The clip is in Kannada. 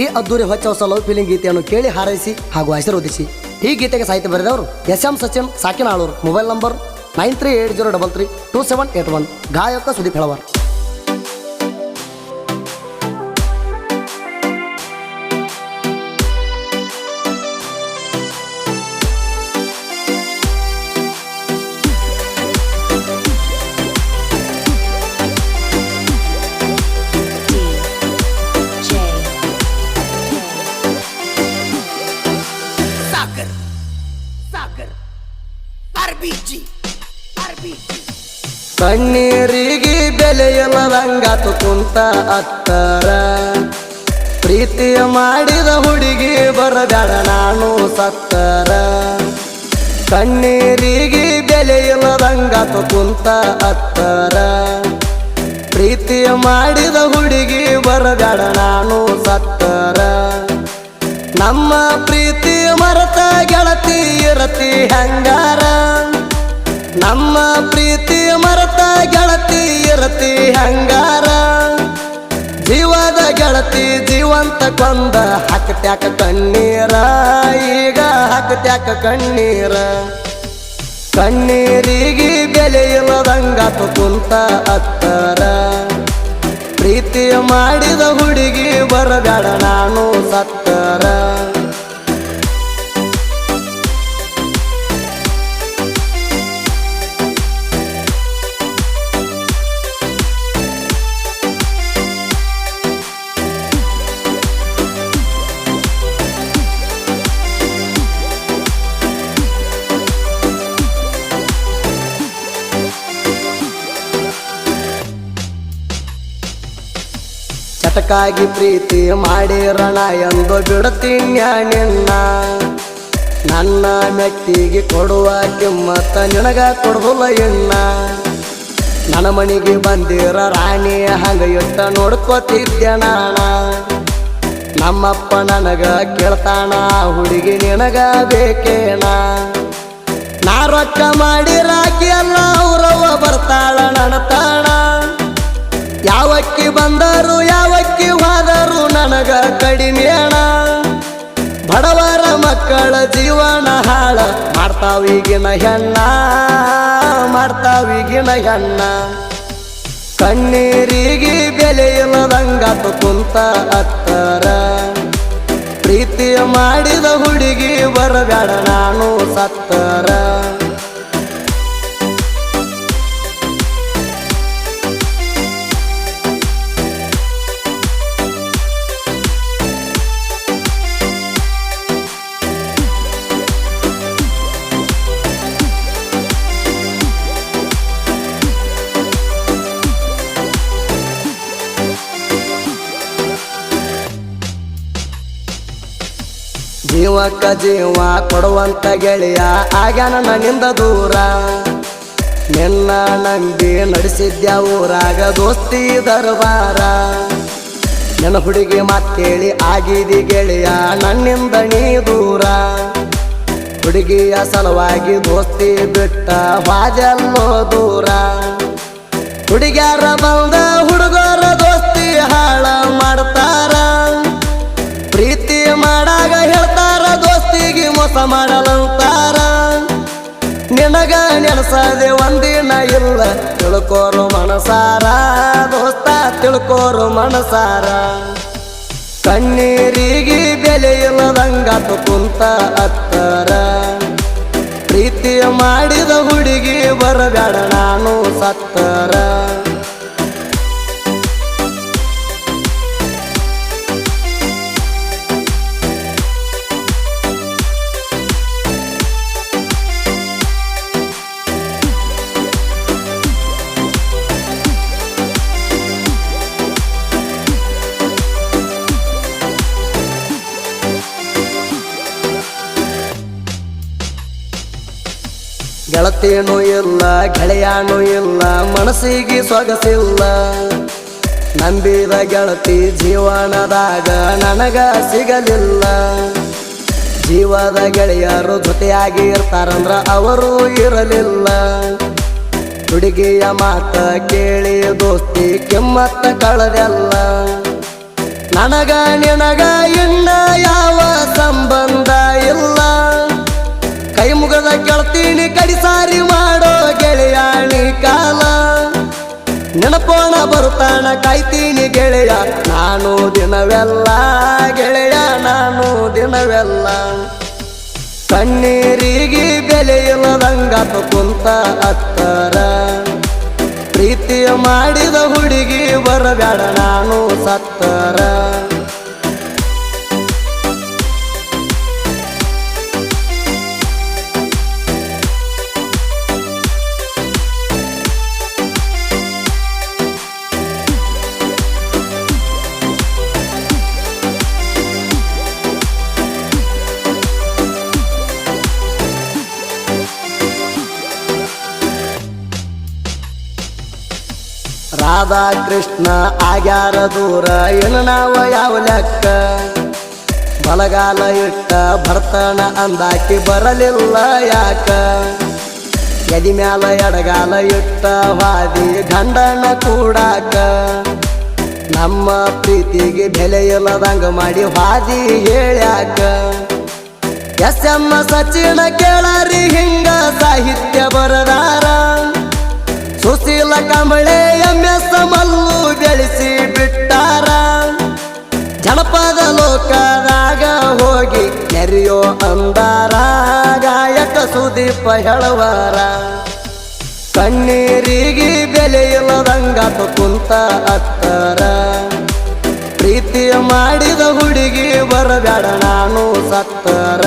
ಈ ಅದ್ದೂರಿ ಹೊಚ್ಚ ಹೊಸ ಲವ್ ಫೀಲಿಂಗ್ ಗೀತೆಯನ್ನು ಕೇಳಿ ಹಾರೈಸಿ ಹಾಗೂ ಆಶೀರ್ವದಿಸಿ. ಈ ಗೀತೆಗೆ ಸಾಹಿತ್ಯ ಬರೆದವರು S M Sachin Sakinalur. Mobile number nine three eight zero double three two seven eight one. ಗಾಯಕ ಸುದೀಪ್ ಹೆಳವರ್. ಕಣ್ಣೀರಿಗೆ ಬೆಲೆ ಇಲ್ಲದಂಗಾತು ಕುಂತ ಅತ್ತರ. ಪ್ರೀತಿಯ ಮಾಡಿದ ಹುಡುಗಿ ಬರಬೇಡ ನಾನು ಸತ್ತರ. ಕಣ್ಣೀರಿಗೆ ಬೆಲೆ ಇಲ್ಲದಂಗಾತು ಕುಂತ ಅತ್ತರ. ಪ್ರೀತಿಯ ಮಾಡಿದ ಹುಡುಗಿ ಬರಬೇಡ ನಾನು ಸತ್ತರ. ನಮ್ಮ ಪ್ರೀತಿ ಮರತ ಗೆಳತಿ ಇರತಿ ಹಂಗಾರ. ನಮ್ಮ ಪ್ರೀತಿ ಮರತ ಗೆಳತಿ ಇರತಿ ಹಂಗಾರ. ಜೀವದ ಗೆಳತಿ ಜೀವಂತ ಕೊಂದ ಹಾಕತ್ಯಾಕ ಕಣ್ಣೀರ. ಈಗ ಹಾಕತ್ಯಾಕ ಕಣ್ಣೀರ. ಕಣ್ಣೀರಿಗೆ ಬೆಲೆ ಇಲ್ಲದಂಗ ಕುಂತ ಅತ್ತರ. ಪ್ರೀತಿ ಮಾಡಿದ ಹುಡುಗಿ ಬರಬೇಡ ನಾನು ಸತ್ತರ. ಚಟಕಾಗಿ ಪ್ರೀತಿ ಮಾಡಿರೋಣ ಎಂದು ಬಿಡುತ್ತೀನಿ ನಿನ್ನ? ನನ್ನ ಮೆಟ್ಟಿಗೆ ಕೊಡುವ ಕಿಮ್ಮತ್ತ ನಿನಗ ಕೊಡೋದಿಲ್ಲ ಎಣ್ಣ ನನ್ನ ಮನೆಗೆ ಬಂದಿರ ರಾಣಿ ಹಂಗ ಇಟ್ಟ ನೋಡ್ಕೋತಿದ್ದೆ ನಾನ? ನಮ್ಮಪ್ಪ ನನಗ ಕೇಳ್ತಾನ ಹುಡುಗಿ ನಿನಗ ಬೇಕೇನ? ನಾ ರೊಕ್ಕ ಮಾಡಿ ರಾಕಿ ಎಲ್ಲ ಅವ್ರವ್ವ ಬರ್ತಾಳ ನನ್ನ ತಾಣ? ಯಾವಕ್ಕಿ ಬಂದರು ಯಾವಕ್ಕಿ ಹೋದರು ನನಗ ಕಡಿಮೆಯಣ ಬಡವರ ಮಕ್ಕಳ ಜೀವನ ಹಾಳ. ಮಾಡ್ತಾವೀಗಿನ ಹೆಣ್ಣ ಮಾಡ್ತಾವೀಗಿನ ಹೆಣ್ಣ. ಕಣ್ಣೀರಿಗೆ ಬೆಲೆ ಇಲ್ಲದಂಗಾತು ಕುಂತ ಅತ್ತರ. ಪ್ರೀತಿ ಮಾಡಿದ ಹುಡುಗಿ ಬರಬೇಡ ನಾನು ಸತ್ತರ. ಜೀವಕ್ಕ ಜೀವ ಕೊಡುವಂತ ಗೆಳೆಯ ಆಗ್ಯಾನ ನನ್ನಿಂದ ದೂರ. ನಿನ್ನ ನಂಬಿ ನಡೆಸಿದ್ಯ ಊರಾಗ ದೋಸ್ತಿ ದರ್ಬಾರ. ನನ್ನ ಹುಡುಗಿ ಮಾತೇಳಿ ಆಗಿದಿ ಗೆಳೆಯ ನನ್ನಿಂದ ನೀ ದೂರ. ಹುಡುಗಿಯ ಸಲುವಾಗಿ ದೋಸ್ತಿ ಬಿಟ್ಟ ಬಾಜಲ್ಲೋ ದೂರ. ಹುಡುಗ್ಯಾರ ಬಂದ ಹುಡುಗರ ನೆನಸದೆ ಒಂದಿನ ಇಲ್ಲ. ತಿಳ್ಕೋರು ಮನಸಾರ. ದೋಸ್ತ, ತಿಳ್ಕೋರು ಮನಸಾರ. ಕಣ್ಣೀರಿಗೆ ಬೆಲೆ ಇಲ್ಲದಂಗ ಕುಂತ ಅತ್ತರ. ಪ್ರೀತಿ ಮಾಡಿದ ಹುಡುಗಿ ಬರಬೇಡ ನಾನು ಸತ್ತರ. ಗೆಳತೇನೂ ಇಲ್ಲ, ಗೆಳೆಯನು ಇಲ್ಲ, ಮನಸ್ಸಿಗೆ ಸೊಗಸಿಲ್ಲ. ನಂಬಿದ ಗೆಳತಿ ಜೀವನದಾಗ ನನಗ ಸಿಗಲಿಲ್ಲ. ಜೀವದ ಗೆಳೆಯರು ಜೊತೆಯಾಗಿ ಇರ್ತಾರಂದ್ರ ಅವರು ಇರಲಿಲ್ಲ. ಹುಡುಗಿಯ ಮಾತ ಕೇಳಿ ದೋಸ್ತಿ ಕೆಮ್ಮತ್ತ ಕಳೆದಲ್ಲ. ನನಗ ನಿನಗ ವೀಣಿ ಕಡಿಸಾರಿ ಮಾಡೋ ಗೆಳೆಯಾಳಿ ಕಾಲ. ನೆನಪೋಣ ಬರುತ್ತಾಣ ಕಾಯ್ತೀನಿ ಗೆಳೆಯ, ನಾನು ದಿನವೆಲ್ಲ ಗೆಳೆಯ, ನಾನು ದಿನವೆಲ್ಲ. ಕಣ್ಣೀರಿಗೆ ಬೆಲೆ ಇಲ್ಲದಂಗ ಕುಂತ ಅತ್ತರ. ಪ್ರೀತಿ ಮಾಡಿದ ಹುಡುಗಿ ಬರಬೇಡ, ನಾನು ಸತ್ತರ. ರಾಧಾ ಕೃಷ್ಣ ಆಗ್ಯಾರ ದೂರ, ಏನು ನಾವು ಯಾವ ಲೆಕ್ಕ? ಬಲಗಾಲ ಇಟ್ಟ ಭರ್ತನ ಅಂದಾಕಿ ಬರಲಿಲ್ಲ ಯಾಕ? ಎದಿ ಮ್ಯಾಲ ಎಡಗಾಲ ಇಟ್ಟ ವಾದಿ ಗಂಡನ ಕೂಡಾಕ? ನಮ್ಮ ಪ್ರೀತಿಗೆ ಬೆಲೆ ಇಲ್ಲದಂಗ ಮಾಡಿ ವಾದಿ ಹೇಳ್ಯಾಕ? ಎಸ್ ಎಂ ಸಚಿನ ಕೇಳರಿ ಹಿಂಗ ಸಾಹಿತ್ಯ ಬರದಾರ? ಸುಶೀಲ ಕಂಬಳೆ ಎಸ್ ಮಲ್ಲು ಬೆಳೆಸಿ ಬಿಟ್ಟಾರ. ಜನಪದ ಲೋಕದಾಗ ಹೋಗಿ ನೆರೆಯೋ ಅಂದಾರ. ಗಾಯಕ ಸುದೀಪ ಹೇಳುವಾರ. ಕಣ್ಣೀರಿಗೆ ಬೆಲೆ ಇಲ್ಲದಂಗಾತ ಕುಂತ ಅತ್ತಾರ. ಪ್ರೀತಿ ಮಾಡಿದ ಹುಡುಗಿ ಬರಬೇಡ ನಾನು ಸತ್ತರ.